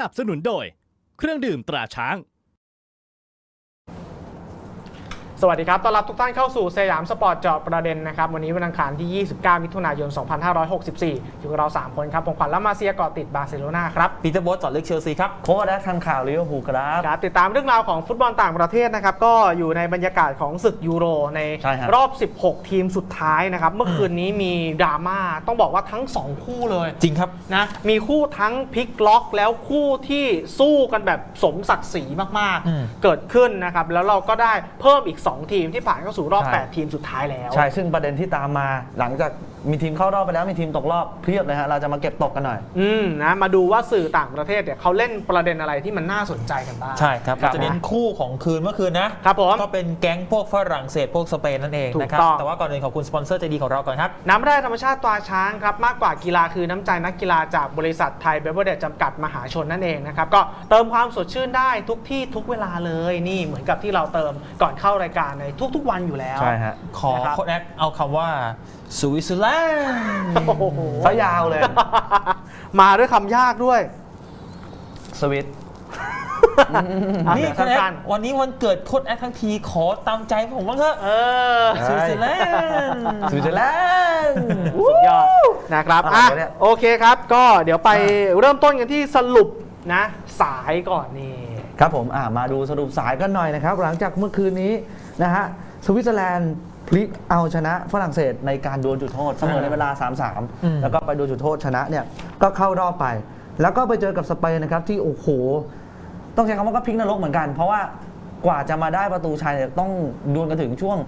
นับสนุนโดย เครื่องดื่มตราช้าง สวัสดีครับ ต้อนรับทุกท่านเข้าสู่สยามสปอร์ตเจาะประเด็นนะครับ วันนี้วันอังคารที่ 29 มิถุนายน 2564 อยู่กับเรา 3 คนครับผมขวัญและมาเซียเกาะติดบาร์เซโลนาครับ ปีเตอร์โบสจอดลึกเชลซีครับ โค้ชและทำข่าวลิเวอร์พูลครับครับ ติดตามเรื่องราวของฟุตบอลต่างประเทศนะครับ ก็อยู่ในบรรยากาศของศึกยูโรในใช่ครับรอบ 16 ทีมสุดท้ายนะครับ เมื่อคืนนี้มีดราม่า ต้องบอกว่าทั้ง 2 คู่เลย จริงครับ นะ มีคู่ทั้งพลิกล็อกแล้วคู่ที่สู้กันแบบสมศักดิ์ศรีมากอืมๆเกิดขึ้นนะครับ แล้วเราก็ได้เพิ่มอีก2ทีมที่ผ่านเข้าสู่รอบ ใช่ 8 ทีมสุดท้ายแล้ว ใช่ ซึ่งประเด็นที่ตามมาหลังจาก มีทีมเข้ารอบไปแล้วมีทีมตกรอบเพียบเลยฮะเราจะมาเก็บตกกันหน่อย อืมนะมาดูว่าสื่อต่างประเทศเนี่ยเขาเล่นประเด็นอะไรที่มันน่าสนใจกันบ้าง ใช่ครับครัเราบจะเน้นคู่ของคืนเมื่อคืนนะครับผมก็เป็นแก๊งพวกฝรั่งเศสพวกสเปนนั่นเองถูกนะครับต้อง แต่ว่าก่อนอื่นขอบคุณสปอนเซอร์ใจดีของเราก่อนครับ น้ำแร่ธรรมชาติตราช้างครับ มากกว่ากีฬาคือน้ำใจนักกีฬาจากบริษัทไทยเบเวอร์เดจจำกัดมหาชนนั่นเองนะครับ ก็เติมความสดชื่นได้ทุกที่ทุกเวลาเลยนี่เหมือนกับที่เราเติมก่อนเข้ารายการในทุกๆวันอยู่แล้วใช่ฮะขอนะครับ โค้ดแอดเอาคำว่าสวิตเซอร์แลนด์โอ้โห ซะยาวเลย มาด้วยคำยากด้วย สวิต อะนี่เดี๋ยวโค้ดแอสั้ดนวันนี้วันเกิดโค้ดแอดทั้งทีขอตามใจผมบ้างเถอะๆเออใช่สวิตเซอร์แลนด์ สวิตเซอร์แลนด์ สุดยอดนะครับอะไรอะวะเนี่ย โอเคครับ ก็เดี๋ยวไปเริ่มต้นกันที่สรุปนะ สายก่อนนี่ ครับผมอ่ามาดูสรุปสายกันหน่อยนะครับ หลังจากเมื่อคืนนี้นะฮะสวิตเซอร์แลนด์ พลิกเอาชนะฝรั่งเศสในการดวลจุดโทษเสมอในเวลาอืม3-3 แล้วก็ไปดวลจุดโทษชนะเนี่ยก็เข้ารอบไป แล้วก็ไปเจอกับสเปนนะครับที่โอ้โหต้องใช้คำว่าก็พลิกนรกเหมือนกัน เพราะว่ากว่าจะมาได้ประตูชัยเนี่ยต้องดวลกันถึงช่วง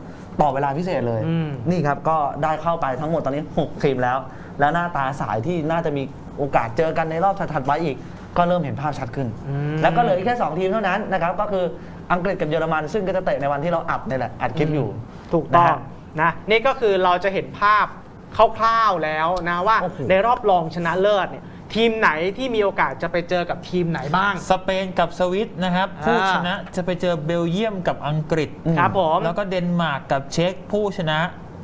ต่อเวลาพิเศษเลยอืมนี่ครับก็ได้เข้าไปทั้งหมดตอนนี้ 6 ทีมแล้ว และหน้าตาสายที่น่าจะมีโอกาสเจอกันในรอบถัดๆไปอีก ก็เริ่มเห็นภาพชัดขึ้นอืมแล้วก็เหลืออีกแค่ 2 ทีมเท่านั้นนะครับก็คืออังกฤษกับเยอรมัน ซึ่งก็จะเตะในวันที่เราอัดนี่แหละอัดคลิปอยู่ ถูกต้องนะฮะนะนี่ก็คือเราจะเห็นภาพคร่าวๆแล้วนะว่าโอ้โห ในรอบรองชนะเลิศเนี่ยทีมไหนที่มีโอกาสจะไปเจอกับทีมไหนบ้าง สเปนกับสวิตนะครับ อ่า ผู้ชนะจะไปเจอเบลเยียมกับอังกฤษอืมครับผม แล้วก็เดนมาร์กกับเช็กผู้ชนะ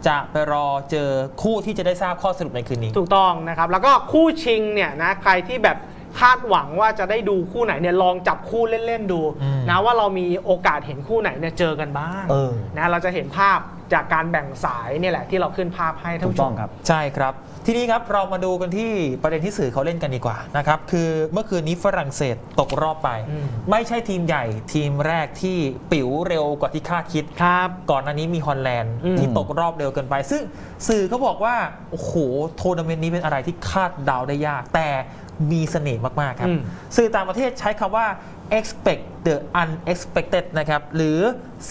จะไปรอเจอคู่ที่จะได้ทราบข้อสรุปในคืนนี้ ถูกต้องนะครับ แล้วก็คู่ชิงเนี่ยนะใครที่แบบ คาดหวังว่าจะได้ดูคู่ไหนเนี่ยลองจับคู่เล่น ๆ ดูอืมนะว่าเรามีโอกาสเห็นคู่ไหนเนี่ยเจอกันบ้างเออ นะเราจะเห็นภาพจากการแบ่งสายเนี่ยแหละที่เราขึ้นภาพให้ท่านถูกผู้ชต้องม ครับ ใช่ครับ ทีนี้ครับเรามาดูกันที่ประเด็นที่สื่อเขาเล่นกันดีกว่านะครับ คือเมื่อคืนนี้ฝรั่งเศสตกรอบไป อืม ไม่ใช่ทีมใหญ่ทีมแรกที่ปิ๋วเร็วกว่าที่คาดคิด ครับ ก่อนหน้านี้มีฮอลแลนด์อืม ที่ตกรอบเร็วเกินไป ซึ่งสื่อเขาบอกว่า โอ้โหทัวร์นาเมนต์นี้เป็นอะไรที่คาดเดาได้ยาก แต่ มีเสน่ห์มากๆครับอืมสื่อต่างประเทศใช้คำว่า expect the unexpected นะครับ หรือ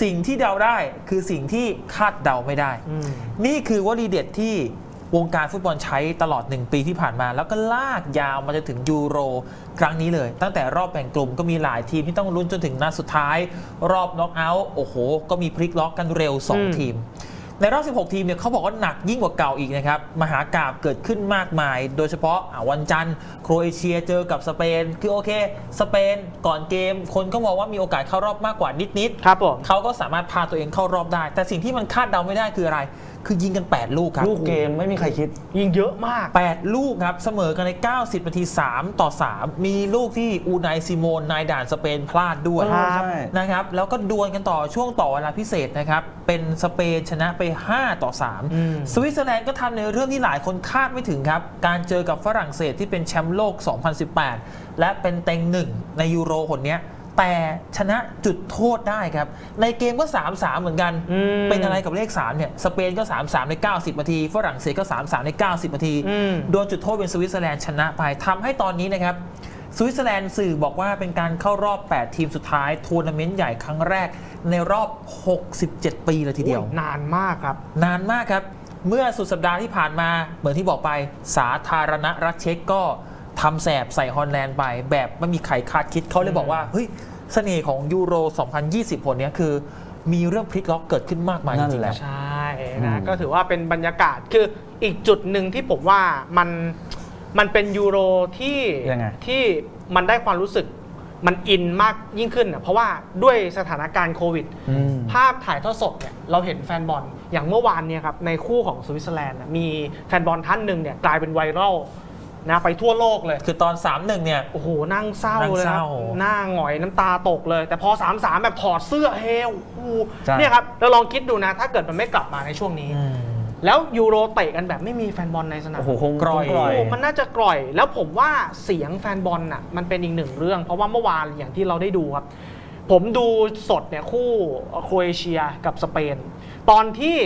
สิ่งที่เดาได้คือสิ่งที่คาดเดาไม่ได้อืมนี่คือวลีเด็ดที่วงการฟุตบอลใช้ตลอด 1 ปีที่ผ่านมา แล้วก็ลากยาวมาจนถึงยูโร ครั้งนี้เลย ตั้งแต่รอบแบ่งกลุ่มก็มีหลายทีมที่ต้องลุ้นจนถึงนัดสุดท้าย รอบน็อกเอาท์โอ้โห ก็มีพลิกล็อกกันเร็วอืม2ทีม ในรอบ 16 ทีมเนี่ยเขาบอกว่าหนักยิ่งกว่าเก่าอีกนะครับ มหากราบเกิดขึ้นมากมาย โดยเฉพาะอะวันจันทร์โครเอเชียเจอกับสเปน คือโอเค สเปนก่อนเกม คนก็มองว่ามีโอกาสเข้ารอบมากกว่านิดๆครับผมเขาก็สามารถพาตัวเองเข้ารอบได้ แต่สิ่งที่มันคาดเดาไม่ได้คืออะไรคือยิงกัน 8 ลูกครับลูกเกมไม่มีใครคิด ยิงเยอะมาก 8 ลูกครับ เสมอกันใน 90นาที 3 ต่อ 3 มีลูกที่อูไนซิโมน นายด่านสเปนพลาดด้วยเออใช่นะครับ แล้วก็ดวลกันต่อช่วงต่อเวลาพิเศษนะครับ เป็นสเปนชนะไป 5 ต่ออืม3สวิตเซอร์แลนด์ก็ทำในเรื่องที่หลายคนคาดไม่ถึงครับ การเจอกับฝรั่งเศสที่เป็นแชมป์โลก 2018 และเป็นเต็งหนึ่งในยูโรคนเนี้ย แต่ชนะจุดโทษได้ครับ ในเกมก็ 3-3 เหมือนกันอืมเป็นอะไรกับเลข 3 เนี่ย สเปนก็ 3-3 ใน 90 นาที ฝรั่งเศสก็ 3-3 ใน 90 นาทีอืมโดนจุดโทษเป็นสวิตเซอร์แลนด์ชนะไปทำให้ตอนนี้นะครับสวิตเซอร์แลนด์สื่อบอกว่าเป็นการเข้ารอบ 8 ทีมสุดท้ายทัวร์นาเมนต์ใหญ่ครั้งแรกในรอบ 67 ปีเลยทีเดียวโอ้นานมากครับ นานมากครับ เมื่อสุดสัปดาห์ที่ผ่านมาเหมือนที่บอกไป สาธารณรัฐเช็กก็ ทำแสบใส่ฮอลแลนด์ไป แบบไม่มีใครคาดคิดเขาเลยบอกว่าเฮ้ยเสน่ห์ของยูโร 2020 คนเนี้ยคือมีเรื่องพลิกล็อกเกิดขึ้นมากมายจนั่นริงๆแหแล้ละวใช่อืนะมก็ถือว่าเป็นบรรยากาศคืออีกจุดหนึ่งที่ผมว่ามันมันเป็นยูโรที่ยังไงที่มันได้ความรู้สึกมันอินมากยิ่งขึ้นน่ะเพราะว่าด้วยสถานการณ์โควิดอืมภาพถ่ายทอดสดเนี่ยเราเห็นแฟนบอลอย่างเมื่อวานเนี่ยครับในคู่ของสวิตเซอร์แลนด์น่ะมีแฟนบอลท่านหนึ่งเนี่ยกลายเป็นไวรัล นะไปทั่วโลกเลย คือตอน 3-1 เนี่ย โอ้โห นั่งเศร้านั่งเลยครับเศร้าหน้าหงอยน้ำตาตกเลย แต่พอ 3 3 แบบถอดเสื้อเฮลโอ้โหใช่เนี่ยครับแล้วลองคิดดูนะ ถ้าเกิดมันไม่กลับมาในช่วงนี้อืมแล้วยูโรเตะกันแบบไม่มีแฟนบอลในสนามโอ้โหคงกร่อยคงกร่อยโอ้มันน่าจะกร่อย แล้วผมว่าเสียงแฟนบอลน่ะมันเป็นอีกหนึ่งเรื่อง เพราะว่าเมื่อวานอย่างที่เราได้ดูครับ ผมดูสดเนี่ยคู่โครเอเชียกับสเปน ตอนที่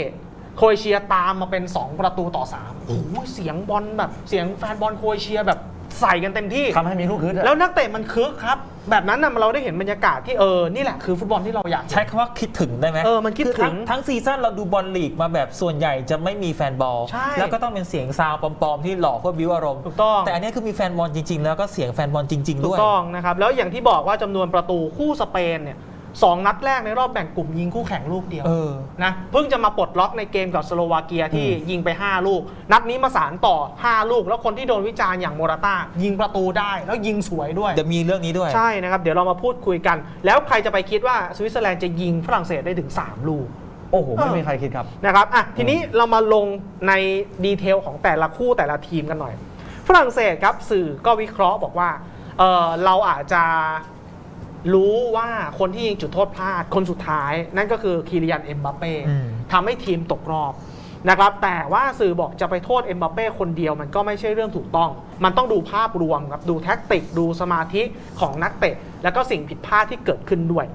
โครเอเชียตามมาเป็น 2 ประตูต่อ3โอ้โหเสียงบอลแบบเสียงแฟนบอลโครเอเชียแบบใส่กันเต็มที่ ทำให้มีลูกฮึดอะแล้วนักเตะมันคึกครับ แบบนั้นน่ะเราได้เห็นบรรยากาศที่เออ นี่แหละคือฟุตบอลที่เราอยากเห็น ใช้คำว่าคิดถึงได้ไหมเออมันคิดอถึงทั้ทั้งซีซั่นเราดูบอลลีกมาแบบส่วนใหญ่จะไม่มีแฟนบอล ใช่แล้วก็ต้องเป็นเสียงซาวปลอมๆ ที่หลอกเพื่อบิวอารมณ์ ถูกต้อง แต่อันนี้คือมีแฟนบอลจริงๆ แล้วก็เสียงแฟนบอลจริง ๆ ถูด้กวย ต้องนะครับ แล้วอย่างที่บอกว่าจำนวนประตูคู่สเปนเนี่ย สองนัดแรกในรอบแบ่งกลุ่มยิงคู่แข่งลูกเดียวเออ นะเพิ่งจะมาปลดล็อกในเกมกับสโลวาเกียที่ยิงไป 5 ลูก นัดนี้มาสารต่อ 5 ลูก แล้วคนที่โดนวิจารณ์อย่างโมราต้ายิงประตูได้แล้วยิงสวยด้วยเดี๋ยวมีเรื่องนี้ด้วย ใช่นะครับ เดี๋ยวเรามาพูดคุยกัน แล้วใครจะไปคิดว่าสวิตเซอร์แลนด์จะยิงฝรั่งเศสได้ถึง 3 ลูก โอ้โห ไม่มีใครคิดครับ นะครับอะทีนี้เรามาลงในดีเทลของแต่ละคู่แต่ละทีมกันหน่อย ฝรั่งเศสครับสื่อก็วิเคราะห์บอกว่าเออเราอาจจะ รู้ว่าคนที่ยิงจุดโทษพลาดคนสุดท้าย นั่นก็คือคีริยันเอ็มบัปเป้อืมทำให้ทีมตกรอบนะครับแต่ว่าสื่อบอกจะไปโทษเอ็มบัปเป้คนเดียวมันก็ไม่ใช่เรื่องถูกต้อง มันต้องดูภาพรวมครับดูแท็กติกดูสมาธิของนักเตะ แล้วก็สิ่งผิดพลาดที่เกิดขึ้นด้วย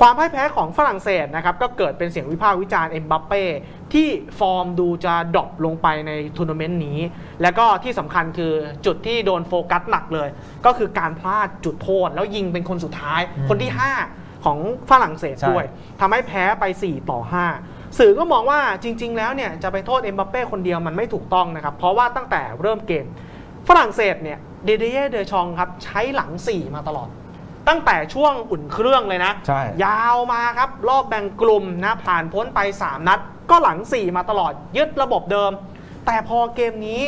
ความพ่ายแพ้ของฝรั่งเศสนะครับก็เกิดเป็นเสียงวิพากษ์วิจารณ์เอ็มบัปเป้ที่ฟอร์มดูจะดรอปลงไปในทัวร์นาเมนต์นี้ แล้วก็ที่สำคัญคือจุดที่โดนโฟกัสหนักเลย ก็คือการพลาดจุดโทษ แล้วยิงเป็นคนสุดท้ายอืมคนที่ 5 ของฝรั่งเศสใช่ด้วยทำให้แพ้ไป 4 ต่อ 5 สื่อก็มองว่าจริง ๆ แล้วเนี่ยจะไปโทษเอ็มบัปเป้คนเดียวมันไม่ถูกต้องนะครับเพราะว่าตั้งแต่เริ่มเกมฝรั่งเศสเนี่ยเดเดเยเดชองครับใช้หลัง 4 มาตลอด ตั้งแต่ช่วงอุ่นเครื่องเลยนะ ใช่ ยาวมาครับ รอบแบ่งกลุ่มนะ ผ่านพ้นไป 3 นัด ก็หลัง 4 มาตลอดยึดระบบเดิม แต่พอเกมนี้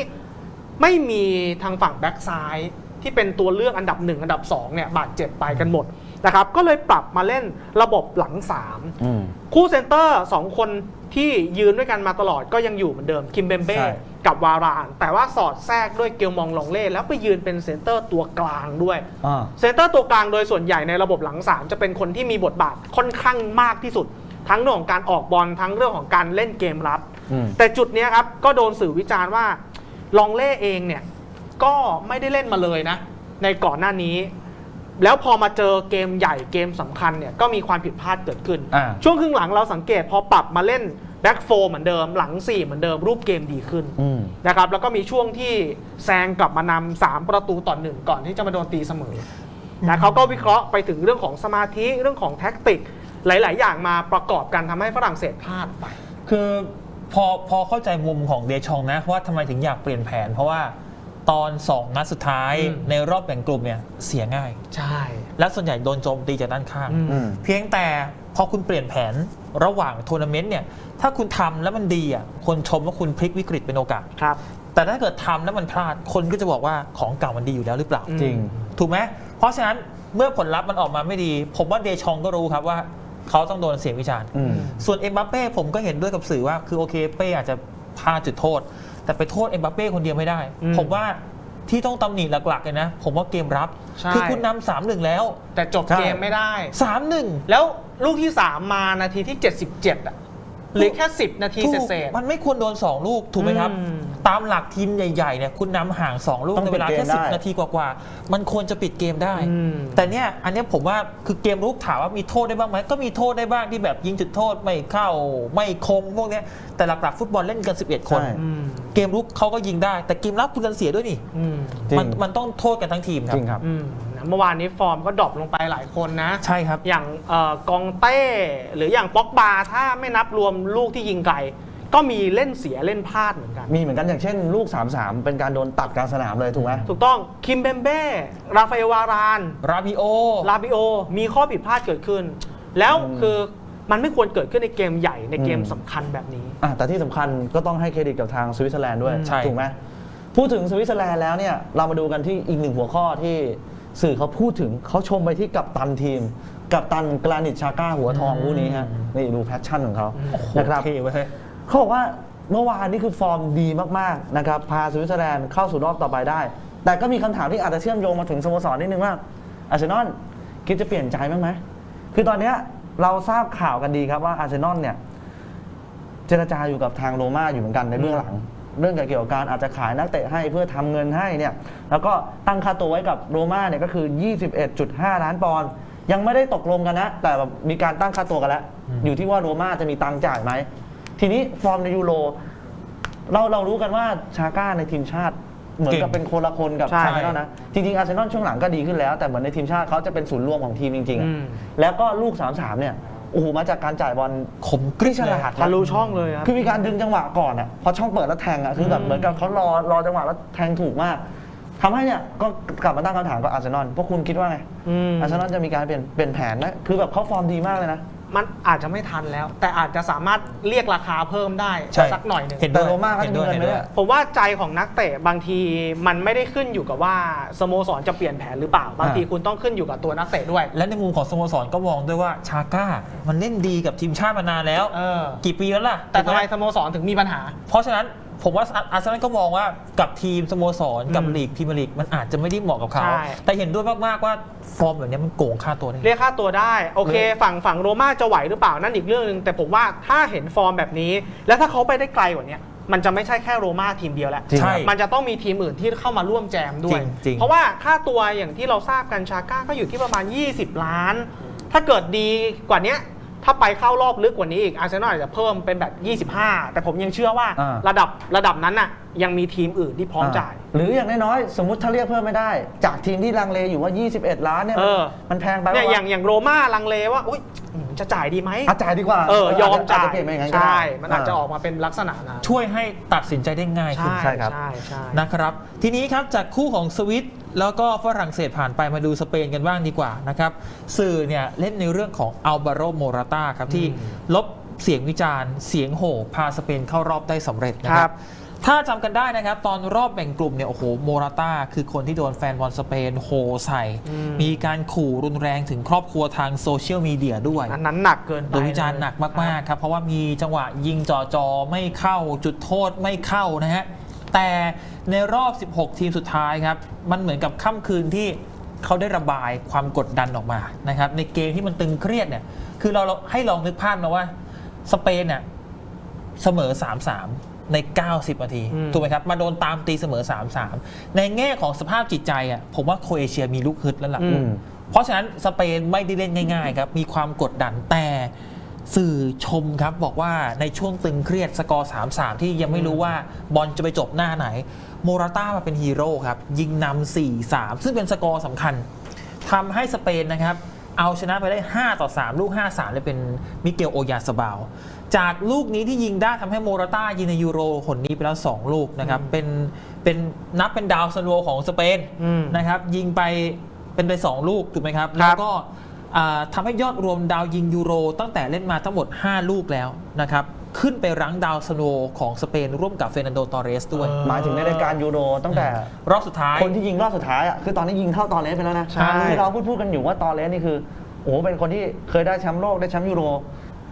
ไม่มีทางฝั่งแบ็กซ้ายที่เป็นตัวเลือกอันดับ 1 อันดับ 2 เนี่ย บาดเจ็บไปกันหมดนะครับ ก็เลยปรับมาเล่นระบบหลัง3อืมคู่เซนเตอร์ 2 คนที่ยืนด้วยกันมาตลอดก็ยังอยู่เหมือนเดิมคิมเบมเบ้ใช่ กับวาราน แต่ว่าสอดแทรกด้วยเกียวมองลองเล่ แล้วไปยืนเป็นเซนเตอร์ตัวกลางด้วยอ่า เซนเตอร์ตัวกลางโดยส่วนใหญ่ในระบบหลัง3จะเป็นคนที่มีบทบาทค่อนข้างมากที่สุด ทั้งเรื่องของการออกบอลทั้งเรื่องของการเล่นเกมรับ อืม แต่จุดเนี้ยครับก็โดนสื่อวิจารณ์ว่าลองเล่เองเนี่ยก็ไม่ได้เล่นมาเลยนะ ในก่อนหน้านี้ แล้วพอมาเจอเกมใหญ่เกมสำคัญเนี่ยก็มีความผิดพลาดเกิดขึ้น อ่า ช่วงครึ่งหลังเราสังเกตพอปรับมาเล่น แบ็กโฟเหมือนเดิมหลัง 4 เหมือนเดิมรูปเกมดีขึ้นอืม นะครับแล้วก็มีช่วงที่แซงกลับมานำสามประตูต่อหนึ่งก่อนที่จะมาโดนตีเสมอนะเขาก็วิเคราะห์ไปถึงเรื่องของสมาธิเรื่องของแท็กติก หลาย ๆ อย่างมาประกอบกันทำให้ฝรั่งเศสพลาดไป คือพอพอเข้าใจมุมของเดชองนะว่าทำไมถึงอยากเปลี่ยนแผน เพราะว่าตอน2นัดสุดท้ายอืม ในรอบแบ่งกลุ่มเนี่ยเสียง่าย ใช่ และส่วนใหญ่โดนโจมตีจากด้านข้าง อืมอืมเพียงแต่ พอคุณเปลี่ยนแผนระหว่างทัวร์นาเมนต์เนี่ยถ้าคุณทำแล้วมันดีอะคนชมว่าคุณพลิกวิกฤตเป็นโอกาสครับ แต่ถ้าเกิดทำแล้วมันพลาดคนก็จะบอกว่าของเก่ามันดีอยู่แล้วหรือเปล่าอืมจริง ถูกไหมเพราะฉะนั้นเมื่อผลลัพธ์มันออกมาไม่ดี ผมว่าเดชองก็รู้ครับว่าเขาต้องโดนเสียงวิจารณ์อืมส่วนเอ็มบัปเป้ผมก็เห็นด้วยกับสื่อว่าคือโอเคเป้อาจจะพลาดจุดโทษ แต่ไปโทษเอ็มบัปเป้คนเดียวไม่ได้อืมผมว่า ที่ต้องตำหนิหลักๆเลยนะ ผมว่าเกมรับ ใช่ คือคุณนำสามหนึ่งแล้วแต่จบใช่เกมไม่ได้ สามหนึ่งแล้วลูกที่ 3 มานาทีที่ 77 อะเหลือแค่ 10 นาทีเศษ มันไม่ควรโดน2ลูกถูกไหมครับ อืม ตามหลักทีมใหญ่ๆเนี่ยคุณนำห่าง 2 ลูกต้องในเวลาปิดเกแค่มได้10นาทีกว่าๆมันควรจะปิดเกมได้อืมแต่เนี่ยอันเนี้ยผมว่าคือเกมรุกถามว่ามีโทษได้บ้างไหมก็มีโทษได้บ้างที่แบบยิงจุดโทษไม่เข้าไม่คงพวกเนี้ยแต่หลักๆฟุตบอลเล่นกัน 11 คนใช่อืมเกมรุกเขาก็ยิงได้ แต่เกมรับคุณกันเสียด้วยนี่อืมจริงมันมันต้องโทษกันทั้งทีมครัจบริงครับอืมนะเมื่อวานนี้ฟอร์มก็ดรอปลงไปหลายคนนะ ใช่ครับ อย่างเอ่อกองเต้ หรืออย่างป็อกบาถ้าไม่นับรวมลูกที่ยิงไกล ก็มีเล่นเสียเล่นพลาดเหมือนกัน มีเหมือนกันอย่างเช่นลูก 3-3 เป็นการโดนตัดกลางสนามเลยถูกไหมถูกต้องคิมเบมเบ้ราฟาเอลวารานราบิโอลาบิโอมีข้อผิดพลาดเกิดขึ้น แล้วอืมคือมันไม่ควรเกิดขึ้นในเกมใหญ่ในเกมอืมสำคัญแบบนี้อะแต่ที่สำคัญก็ต้องให้เครดิตกับทางสวิตเซอร์แลนด์ด้วยใช่ถูกไหมพูดถึงสวิตเซอร์แลนด์แล้วเนี่ยเรามาดูกันที่อีกหนึ่งหัวข้อที่สื่อเขาพูดถึงเขาชมไปที่กัปตันทีมกัปตันกรานิตชาก้าหัวทองผู้นี้ฮะนี่ดูแพชชั่นของเขาโอ้โหนะครับเท่เว้ย เขาบอกว่าเมื่อวานนี่คือฟอร์มดีมากๆนะครับพาสวิตเซอร์แลนด์เข้าสู่รอบต่อไปได้ แต่ก็มีคำถามที่อาจจะเชื่อมโยงมาถึงสโมสรนิดนึงว่าอาร์เซนอลคิดจะเปลี่ยนใจบ้างไหมคือตอนเนี้ยเราทราบข่าวกันดีครับว่าอาร์เซนอลเนี่ยเจรจาอยู่กับทางโรม่าอยู่เหมือนกันในเบื้องหลัง เรื่องเกี่ยวกับการอาจจะขายนักเตะให้เพื่อทำเงินให้เนี่ยแล้วก็ตั้งค่าตัวไว้กับโรม่าเนี่ยก็คือ 21.5 ล้านปอนด์ยังไม่ได้ตกลงกันนะ แต่แบบมีการตั้งค่าตัวกันแล้วอืมอยู่ที่ว่าโรม่าจะมีตังค์จ่ายไหม ทีนี้ฟอร์มในยูโรเราเรารู้กันว่าชาก้าในทีมชาติ เหมือนกับเป็นคนละคนกับใช่ อาร์เซนอลนะ จริงๆอาร์เซนอลช่วงหลังก็ดีขึ้นแล้ว แต่เหมือนในทีมชาติเขาจะเป็นศูนย์รวมของทีมจริงๆอะอืม แล้วก็ลูก 3-3 เนี่ยโอ้โหมาจากการจ่ายบอล ขมกริบที่ฉเลยลาดทะลุช่องเลยครับ คือมีการดึงจังหวะก่อนอะพอช่องเปิดแล้วแทงอะคือแบบเหมือนกับเขารอรอจังหวะแล้วแทงถูกมากทำให้เนี่ยก็กลับมาตั้งคำถามกับอาร์เซนอลพวกคุณคิดว่าไงอืม อาร์เซนอลจะมีการเปลี่ยนเปลี่ยนแผนนะคือแบบเขาฟอร์มดีมากเลยนะ มันอาจจะไม่ทันแล้ว แต่อาจจะสามารถเรียกราคาเพิ่มได้ใช่ สักหน่อยหนึ่ง เห็นด้วยแต่โรม่าก็เห็นด้วยจะมีเห็นเงินด้ไหมวยเนี่ยผมว่าใจของนักเตะบางทีมันไม่ได้ขึ้นอยู่กับว่าสโมสรจะเปลี่ยนแผนหรือเปล่า บางทีคุณต้องขึ้นอยู่กับตัวนักเตะด้วย และในมุมของสโมสรก็มองด้วยว่าชาก้า มันเล่นดีกับทีมชาติมานานแล้ว เออ กี่ปีแล้วล่ะแต่ทำไมถูกหสโมสรถึงมีปัญหา เพราะฉะนั้น ผมว่าอาร์เซนอลก็มองว่ากับทีมสโมสรกับอืมลีกพรีเมียร์ลีกมันอาจจะไม่ได้เหมาะกับเขา ใช่ แต่เห็นด้วยมากๆว่าฟอร์มแบบนี้มันโกงค่าตัวได้ เรียกค่าตัวได้ โอเค ฝั่งฝั่งโรม่าจะไหวหรือเปล่านั่นอีกเรื่องหนึ่งแต่ผมว่าถ้าเห็นฟอร์มแบบนี้ แล้วถ้าเขาไปได้ไกลกว่านี้มันจะไม่ใช่แค่โรม่าทีมเดียวแล้ว จริง ใช่ มันจะต้องมีทีมอื่นที่เข้ามาร่วมแจมด้วย จริงๆ เพราะว่าค่าตัวอย่างที่เราทราบกันชาก้าก็อยู่ที่ประมาณ 20 ล้าน ถ้าเกิดดีกว่าเนี้ย ถ้าไปเข้ารอบลึกกว่านี้อีกอาร์เซนอลอาจจะเพิ่มเป็นแบบ 25 แต่ผมยังเชื่อว่าอ่า ระดับระดับนั้นน่ะยังมีทีมอื่นที่พร้อมจ่าย หรืออย่างน้อยๆสมมติถ้าเรียกเพิ่มไม่ได้ จากทีมที่ลังเลอยู่ว่า 21 ล้านเนี่ยเออ มันแพงไปเนี่ยปะวะอย่างอย่างโรม่าลังเลว่าอุ๊ยอืมจะจ่ายดีไหมอะจ่ายดีกว่าเออยอมจ่าจยจะเปลี่ยนไปอย่างนั้นก็ได้ ใช่มันอาจจะออกมาเป็นลักษณะนั้นช่วยให้ตัดสินใจได้ง่ายขึ้น ใช่ใช่ครับ ใช่ใช่ นะครับ ทีนี้ครับจากคู่ของสวิต แล้วก็ฝรั่งเศสผ่านไปมาดูสเปนกันบ้างดีกว่านะครับ สื่อเนี่ยเล่นในเรื่องของอัลบาโรโมราตาครับที่อืมลบเสียงวิจารณ์เสียงโห่พาสเปนเข้ารอบได้สำเร็จนะคครัรับบถ้าจำกันได้นะครับ ตอนรอบแบ่งกลุ่มเนี่ยโอ้โหโมราตาคือคนที่โดนแฟนบอลสเปนโหใส่อืมมีการขู่รุนแรงถึงครอบครัวทางโซเชียลมีเดียด้วย อันนั้นหนักเกินไปโดนวิจารณ์หนักมาก ๆ ครับ เพราะว่ามีจังหวะยิงจ่อจอไม่เข้าจุดโทษไม่เข้านะฮะ แต่ในรอบ 16 ทีมสุดท้ายครับ มันเหมือนกับค่ำคืนที่เขาได้ระบายความกดดันออกมานะครับในเกมที่มันตึงเครียดเนี่ยคือเราเราให้ลองนึกภาพนะว่าสเปนเนี่ยเสมอ 3-3 ใน 90 นาทีอืมถูกไหมครับ มาโดนตามตีเสมอ 3-3 ในแง่ของสภาพจิตใจอะผมว่าโครเอเชียมีลูกฮึดแล้วล่ะอือืมเพราะฉะนั้นสเปนไม่ได้เล่นง่ายๆครับมีความกดดันแต่ สื่อชมครับบอกว่าในช่วงตึงเครียดสกอร์3-3 ที่ยังไม่รู้ว่าบอลจะไปจบหน้าไหน โมราต้ามาเป็นฮีโร่ครับ ยิงนำ4-3 ซึ่งเป็นสกอร์สำคัญทำให้สเปนนะครับ เอาชนะไปได้ 5 ต่อ 3 ลูก 5-3เลยเป็นมิเกลโอยาสบาว จากลูกนี้ที่ยิงได้ทำให้โมราต้ายิงในยูโรหนนี้ไปแล้ว 2 ลูกนะครับเป็นเป็นนับเป็นดาวซันโวของสเปนอืมนะครับยิงไปเป็นไป 2 ลูกถูกไหมครับครับแล้วก็อ่า ทำให้ยอดรวมดาวยิงยูโร ตั้งแต่เล่นมาทั้งหมด 5 ลูกแล้วนะครับขึ้นไปรั้งดาวสโนว์ของสเปนร่วมกับเฟรนันโดตอเรสด้วยเออหมายถึงในรายการยูโรตั้งแต่ รอบสุดท้าย คนที่ยิงรอบสุดท้ายอะคือตอนนี้ยิงเท่าตอเลสไปแล้วนะใช่ที่เราพูดพูดกันอยู่ว่าตอเลสนี่คือโอ้โหเป็นคนที่เคยได้แชมป์โลกได้แชมป์ยูโร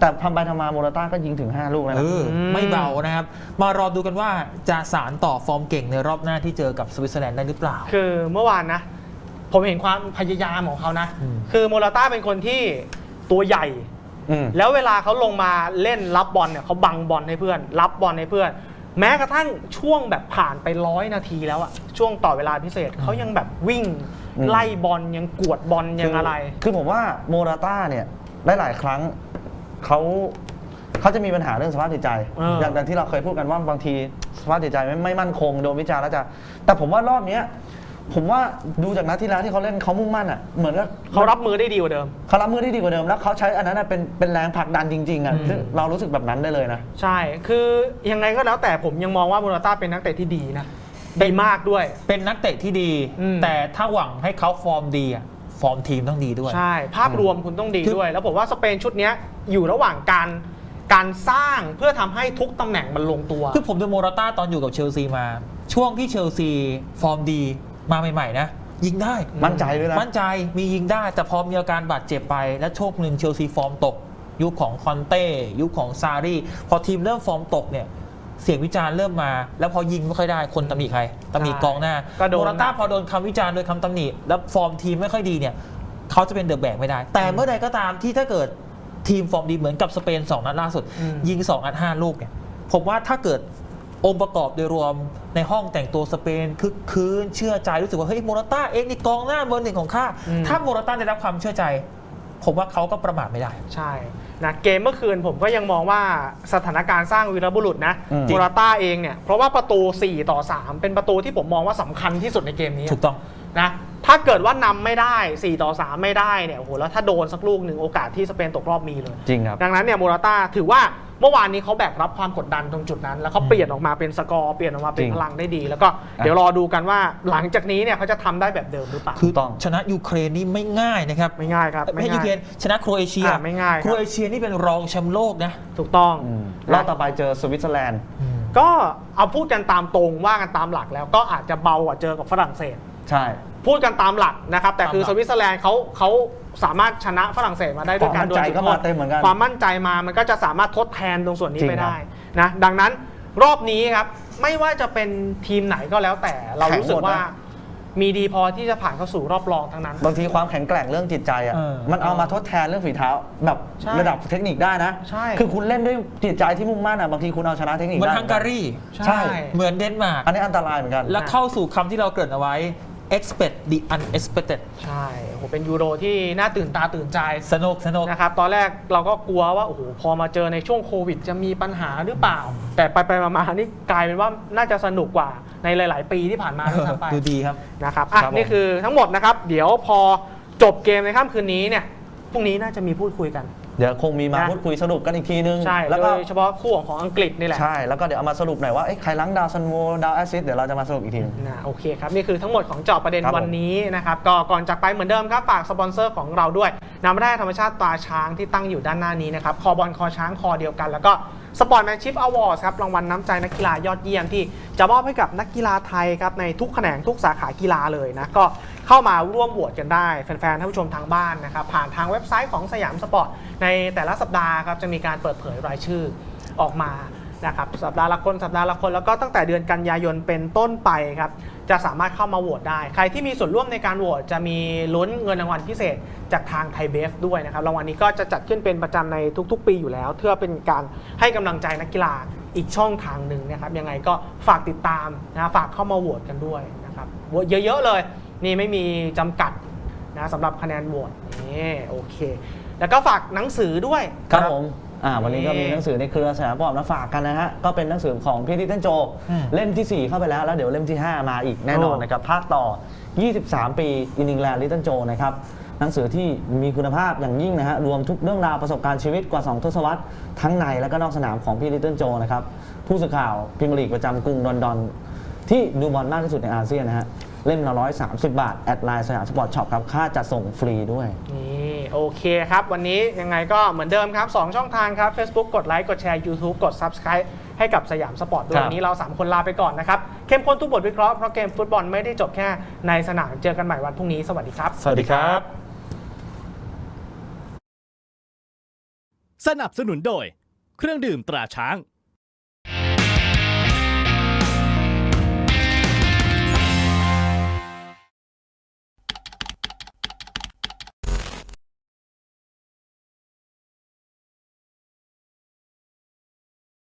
แต่ทำไปทำมาโมราต้าก็ยิงถึง 5 ลูกแล้วเอนะออืมไม่เบานะครับ มารอดูกันว่าจะสารต่อฟอร์มเก่งในรอบหน้าที่เจอกับสวิตเซอร์แลนด์ได้หรือเปล่า คือเมื่อวานนะ ผมเห็นความพยายามของเขานะ อืม คือโมราต้าเป็นคนที่ตัวใหญ่ อืม แล้วเวลาเขาลงมาเล่นรับบอลเนี่ยเขาบังบอลให้เพื่อน รับบอลให้เพื่อน แม้กระทั่งช่วงแบบผ่านไปร้อยนาทีแล้วอะช่วงต่อเวลาพิเศษเขายังแบบวิ่ง อืม ไล่บอลยังกวดบอลยังอะไร คืคือผมว่าโมราต้าเนี่ยหลายๆครั้งเขาเขาจะมีปัญหาเรื่องสภาพจิตใจเออออย่างอย่างที่เราเคยพูดกันว่าบางทีสภาพจิตใจไม่ไม่มั่นคงโดนวิจารณ์แล้วจะแต่ผมว่ารอบเนี้ย ผมว่าดูจากนัดที่แล้วที่เขาเล่นเขามุ่งมั่นอะเหมือนกับเขารับมือได้ดีกว่าเดิม เขารับมือได้ดีกว่าเดิมแล้วเขาใช้อันนั้นนะเป็นเป็นแรงผลักดันจริงๆอะอืม ซึ่งเรารู้สึกแบบนั้นได้เลยนะ ใช่ คือยังไงก็แล้วแต่ผมยังมองว่าโมราต้าเป็นนักเตะที่ดีนะดีมากด้วย เป็นนักเตะที่ดี อืม แต่ถ้าหวังให้เขาฟอร์มดีอะฟอร์มทีมต้องดีด้วย ใช่ ภาพรวมคุณต้องดีคือด้วย แล้วผมว่าสเปนชุดเนี้ยอยู่ระหว่างการการสร้างเพื่อทำให้ทุกตำแหน่งมันลงตัว คือผมดูโมราต้าตอนอยู่กับเชลซีมา ช่วงที่เชลซีฟอร์มดี มาใหม่ๆนะ ยิงได้มั่นใจด้วยนะมั่นใจมียิงได้ แต่พอมีอาการบาดเจ็บไปและโชคหนึ่งเชลซีฟอร์มตก ยุคของคอนเต้ยุคของซารีพอทีมเริ่มฟอร์มตกเนี่ยเสียงวิจารณ์เริ่มมา แล้วพอยิงไม่ค่อยได้คนตำหนิใครตำหนิกองหน้าก็โดนโมราต้าพอโดนคำวิจารณ์โดยคำตำหนิแล้วฟอร์มทีมไม่ค่อยดีเนี่ยเขาจะเป็นเดอะแบกไม่ได้ แต่เมื่อใดก็ตามที่ถ้าเกิดทีมฟอร์มดีเหมือนกับสเปนสองนัดล่าสุดอืมยิง 2 นัด 5 ลูกเนี่ยผมว่าถ้าเกิด องค์ประกอบโดยรวมในห้องแต่งตัวสเปนคึกคืนเชื่อใจรู้สึกว่าเฮ้ยโมราต้าเองนี่กองหน้าเบอร์หนึ่งของข้าอืมถ้าโมราต้าได้รับความเชื่อใจ ผมว่าเขาก็ประมาทไม่ได้ ใช่นะเกมเมื่อคืนผมก็ยังมองว่าสถานการณ์สร้างวีรบุรุษนะอืมมูราต้าเองเนี่ยเพราะว่าประตู 4 ต่อ 3 เป็นประตูที่ผมมองว่าสำคัญที่สุดในเกมนี้ถูกต้องนะถ้าเกิดว่านำไม่ได้ 4 ต่อ 3 ไม่ได้เนี่ยโอ้โหแล้วถ้าโดนสักลูกหนึ่งโอกาสที่สเปนตกรอบมีเลยจริงครับดังนั้นเนี่ยโมราต้าถือว่า เมื่อวานนี้เขาแบกรับความกดดันตรงจุดนั้น แล้วเขาเปลี่ยนออกมาเป็นสกอร์เปลี่ยนออกมาเป็นจริงพลังได้ดี แล้วก็เดี๋ยวรอดูกันว่าหลังจากนี้เนี่ยเขาจะทำได้แบบเดิมหรือเปล่าคือต้องชนะยูเครนนี่ไม่ง่ายนะครับไม่ง่ายครับไม่ใช่ยูง่ายเครนชนะโครเอเชียอ่าไม่ง่ายครับโครเอเชียนี่เป็นรองแชมป์โลกนะถูกต้องอืมรอบต่อไปเจอสวิตเซอร์แลนด์ก็เอาพูดกันตามตรงว่ากันตามหลักแล้วก็อาจจะเบากว่าเจอกับฝรั่งเศสใช่ พูดกันตามหลักนะครับ แต่คือตามหสลักวิตเซอร์แลนด์เขาเขาสามารถชนะฝรั่งเศสมาได้ด้วยการความมั่นใจโดนจุดก็โทมาษเต็มเหมือนกันความมั่นใจมามันก็จะสามารถทดแทนตรงส่วนนี้จริงไปครับได้นะดังนั้นรอบนี้ครับไม่ว่าจะเป็นทีมไหนก็แล้วแต่เรารู้สึกว่ามีดีพอที่จะผ่านเข้าสู่รอบรองทั้งนั้น บางทีความแข็งแกร่งเรื่องจิตใจอะเออมันเอามาทดแทนเรื่องฝีเท้า แบบใช่ระดับเทคนิคได้นะใช่คือคุณเล่นด้วยจิตใจที่มุ่งมั่นอะบางทีคุณเอาชนะเทคนิคเหมือนได้ฮังการีใช่ เหมือนเดนมาร์กอันนี้อันตรายเหมือนกัน แล้วเข้าสู่คำที่เราเกริ่นเอาไว้ expect the unexpected ใช่โอ้โหเป็นยูโรที่น่าตื่นตาตื่นใจสนุกสนุก นะครับ ตอนแรกเราก็กลัวว่าโอ้โหพอมาเจอในช่วงโควิด จะมีปัญหาหรือเปล่า แต่ไปไปๆมาๆนี่กลายเป็นว่าน่าจะสนุกกว่าในหลาย ๆ ปีที่ผ่านมาด้วยซ้ำไปดูดีครับ นะครับอะครับผม นี่คือทั้งหมดนะครับ เดี๋ยวพอจบเกมในค่ำคืนนี้เนี่ยพรุ่งนี้น่าจะมีพูดคุยกัน เดี๋ยวคงมีมานะ พูดคุยสรุปกันอีกทีนึงใช่แล้วโดก็ยเฉพาะคู่ของของอังกฤษนี่แหละ ใช่แล้วก็เดี๋ยวเอามาสรุปหน่อยว่าเอ้ยใครล้างดาวซันโวดาวแอสซิสเดี๋ยวเราจะมาสรุปอีกทีนึง นะโอเคครับ นี่คือทั้งหมดของเจาะประเด็นครับผมวันนี้นะครับก็ก่อนจากไปเหมือนเดิมครับ ฝากสปอนเซอร์ของเราด้วยน้ำแร่ธรรมชาติตราช้างที่ตั้งอยู่ด้านหน้านี้นะครับ คอบอลคอช้างคอเดียวกัน แล้วก็ สปอร์ตแมนชิพอวอร์ดครับรางวัลน้ำใจนักกีฬายอดเยี่ยมที่จะมอบให้กับนักกีฬาไทยครับในทุกแขนงทุกสาขากีฬาเลยนะก็เข้ามาร่วมโหวตกันได้ แฟนๆท่านผู้ชมทางบ้านนะครับผ่านทางเว็บไซต์ของสยามสปอร์ตในแต่ละสัปดาห์ครับจะมีการเปิดเผยรายชื่อออกมา นะครับสัปดาห์ละคนสัปดาห์ละคนแล้วก็ตั้งแต่เดือนกันยายนเป็นต้นไปครับจะสามารถเข้ามาโหวตได้ ใครที่มีส่วนร่วมในการโหวตจะมีลุ้นเงินรางวัลพิเศษจากทางไทยเบฟด้วยนะครับรางวัลนี้ก็จะจัดขึ้นเป็นประจำในทุกๆ ปีอยู่แล้ว เพื่อเป็นการให้กำลังใจนักกีฬาอีกช่องทางหนึ่งนะครับยังไงก็ฝากติดตามนะฝากเข้ามาโหวตกันด้วยนะครับโหวตเยอะๆเลย นี่ไม่มีจำกัดนะสำหรับคะแนนโหวตนี่โอเค แล้วก็ฝากหนังสือด้วยครับผม อ่าวันนี้ก็มีนี่หนังสือในเครือสยามปอมมาฝากกันนะฮะก็เป็นหนังสือของพี่ดิเทนโจอืมเล่มทีสี่ 4 เข้าไปแล้วแล้วเดี๋ยวเล่มที่ 5 มาอีกแน่นอนโอ้นะครับภาคต่อ 23 ปีอิน g ิงแลนด์ลิตเทนโจนะครับหนังสือที่มีคุณภาพอย่างยิ่งนะฮะรวมทุกเรื่องราวประสบการณ์ชีวิตกว่า 2 ทศวรรษทั้งในและก็นอกสนามของพี่ดิเทนโจนะครับผู้สื่อข่าวพรีเมียร์ลีกประจำกรุงลอนดอน ที่ดูบอลมากที่สุดในอาเซียนนะฮะเล่มละ130 บาทแอดไลน์สยามสปอร์ตช็อปครับค่าจัดส่งฟรีด้วยนี่ โอเคครับ วันนี้ยังไงก็เหมือนเดิมครับ 2 ช่องทางครับ Facebook กดไลค์กดแชร์ YouTube กด Subscribe ให้กับสยามสปอร์ตด้วยครับวันนี้เรา 3 คนลาไปก่อนนะครับ เข้มข้นทุกบทวิเคราะห์เพราะเกมฟุตบอลไม่ได้จบแค่ในสนามเจอกันใหม่วันพรุ่งนี้สวัสดีครับ สวัสดีครับ สนับสนุนโดย เครื่องดื่มตราช้าง